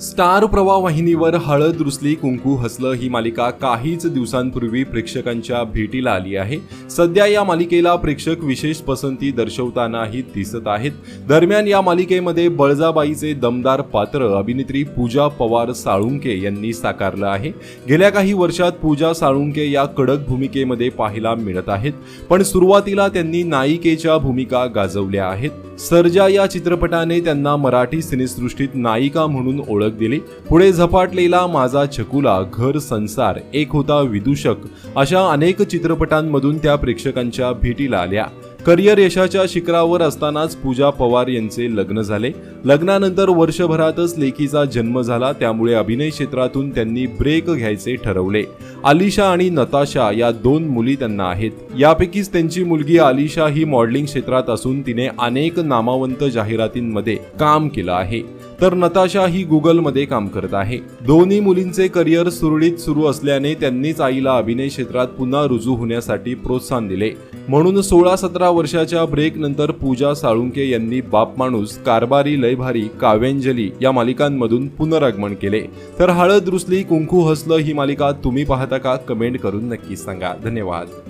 Star प्रवाह वाहिनीवर हळद रुसली कुंकू हसलं ही मालिका काहीच दिवसांपूर्वी प्रेक्षकांच्या भेटीला आली आहे. सध्या या मालिकेला प्रेक्षक विशेष पसंती दर्शवतानाही दिसत आहेत. दरम्यान या मालिकेमध्ये बळजाबाईचे दमदार पात्र अभिनेत्री पूजा पवार साळुंके यांनी साकारलं आहे. गेल्या काही वर्षात पूजा साळुंके या कडक भूमिकेमध्ये पाहायला मिळत आहेत. पण सुरुवातीला त्यांनी नायिकेच्या भूमिका गाजवल्या आहेत. सर्जा या चित्रपटाने त्यांना मराठी सिनेसृष्टीत नायिका म्हणून ओळख दिली. पुढे झपाटलेला माझा छकुला घर संसार एक होता विदूषक अशा अनेक चित्रपटांमधून त्या प्रेक्षकांच्या भेटीला आल्या. करिअर यशाच्या शिखरावर असतानाच पूजा पवार यांचे लग्न झाले. लग्नानंतर वर्षभरातच लेखीचा जन्म झाला त्यामुळे अभिनय क्षेत्रातून त्यांनी ब्रेक घ्यायचे ठरवले. आलिशा आणि नताशा या दोन मुली त्यांना आहेत. यापैकीच त्यांची मुलगी आलिशा ही मॉडेलिंग क्षेत्रात असून तिने अनेक नामावंत जाहिरातींमध्ये काम केलं आहे. तर नताशा ही गुगलमध्ये काम करत आहे. दोन्ही मुलींचे करिअर सुरळीत सुरू असल्याने त्यांनीच आईला अभिनय क्षेत्रात पुन्हा रुजू होण्यासाठी प्रोत्साहन दिले. म्हणून सोळा सतरा वर्षाच्या ब्रेक नंतर पूजा साळुंके यांनी बाप माणूस कारबारी लयभारी काव्यांजली या मालिकांमधून पुनरागमन केले. तर हळद रुसली कुंकू हसलं ही मालिका तुम्ही पाहता का? कमेंट करून नक्की सांगा. धन्यवाद.